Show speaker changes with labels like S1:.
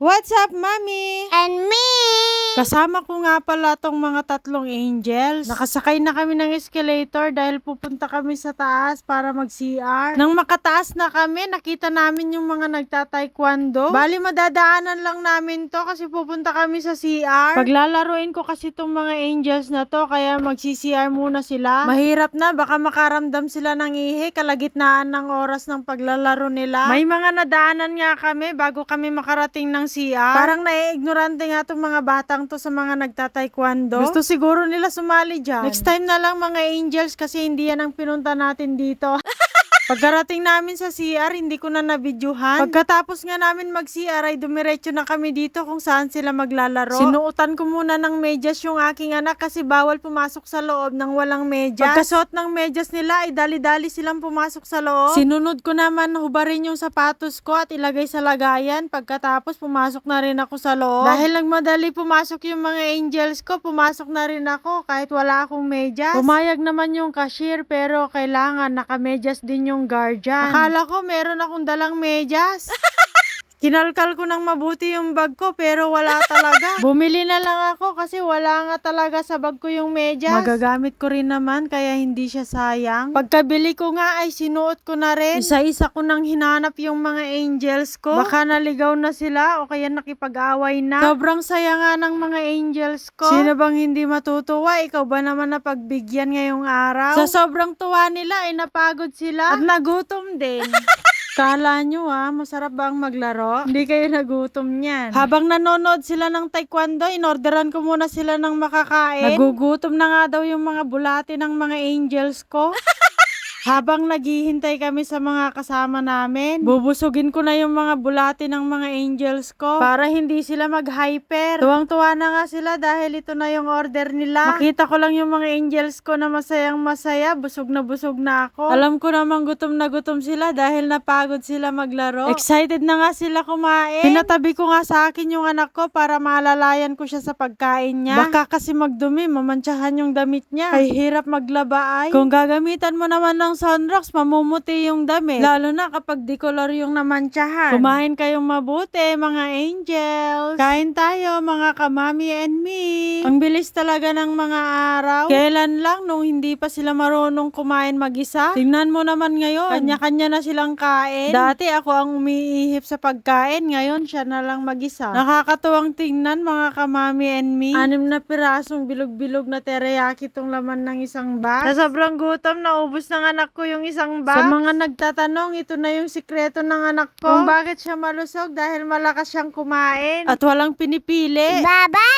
S1: What's up, Mami?
S2: And me!
S1: Kasama ko nga pala tong mga tatlong angels. Nakasakay na kami ng escalator dahil pupunta kami sa taas para mag-CR. Nang makataas na kami, nakita namin yung mga nagta-taekwondo. Bali, madadaanan lang namin to kasi pupunta kami sa CR. Paglalaruin ko kasi tong mga angels na to, kaya mag-CR muna sila. Mahirap na, baka makaramdam sila ng ihi kalagitnaan ng oras ng paglalaro nila. May mga nadaanan nga kami bago kami makarating ng CR. Parang naiignorante nga tong mga batang to sa mga nagta-taekwondo. Gusto siguro nila sumali dyan. Next time na lang mga angels kasi hindi yan ang pinunta natin dito. Pagkarating namin sa CR, hindi ko na nabidyuhan. Pagkatapos nga namin mag-CR ay dumiretso na kami dito kung saan sila maglalaro. Sinuotan ko muna ng medyas yung aking anak kasi bawal pumasok sa loob ng walang medyas. Pagkasuot ng medyas nila ay dali-dali silang pumasok sa loob. Sinunod ko naman hubarin yung sapatos ko at ilagay sa lagayan. Pagkatapos pumasok na rin ako sa loob. Dahil nagmadali pumasok yung mga angels ko, pumasok na rin ako kahit wala akong medyas. Pumayag naman yung cashier pero kailangan nakamedyas din yung guardian. Akala ko meron akong dalang medyas. Kinalkal ko ng mabuti yung bag ko pero wala talaga. Bumili na lang ako kasi wala nga talaga sa bag ko yung medyas. Magagamit ko rin naman kaya hindi siya sayang. Pagkabili ko nga ay sinuot ko na rin. Isa-isa ko nang hinanap yung mga angels ko. Baka naligaw na sila o kaya nakipag-away na. Sobrang saya nga ng mga angels ko. Sino bang hindi matutuwa? Ikaw ba naman napagbigyan ngayong araw? Sa sobrang tuwa nila ay napagod sila at nagutom din. Kala nyo ah, masarap ba ang maglaro? Hindi kayo nagutom niyan. Habang nanonood sila ng taekwondo, inorderan ko muna sila ng makakain. Nagugutom na nga daw yung mga bulati ng mga angels ko. Habang naghihintay kami sa mga kasama namin, bubusugin ko na yung mga bulati ng mga angels ko para hindi sila mag-hyper. Tuwang-tuwa na nga sila dahil ito na yung order nila. Makita ko lang yung mga angels ko na masayang masaya, busog na busog na ako. Alam ko namang gutom na gutom sila dahil napagod sila maglaro. Excited na nga sila kumain. Pinatabi ko nga sa akin yung anak ko para maalalayan ko siya sa pagkain niya. Baka kasi magdumi, mamantsahan yung damit niya. Ay hirap maglaba ay. Kung gagamitan mo naman ng sunrocks, mamumuti yung damit. Lalo na kapag dikolor yung namantsahan. Kumain kayong mabuti, mga angels. Kain tayo, mga kamami and me. Ang bilis talaga ng mga araw. Kailan lang nung hindi pa sila marunong kumain mag-isa? Tingnan mo naman ngayon. Kanya-kanya na silang kain. Dati ako ang umiihip sa pagkain. Ngayon, siya na lang mag-isa. Nakakatuwang tingnan, mga kamami and me. Anim na pirasong bilog-bilog na teriyaki tong laman ng isang bag. Sa sobrang gutom, naubos ng anak ko yung isang bag. Sa mga nagtatanong, ito na yung sikreto ng anak ko. Kung bakit siya malusog dahil malakas siyang kumain. At walang pinipili.
S2: Bye-bye!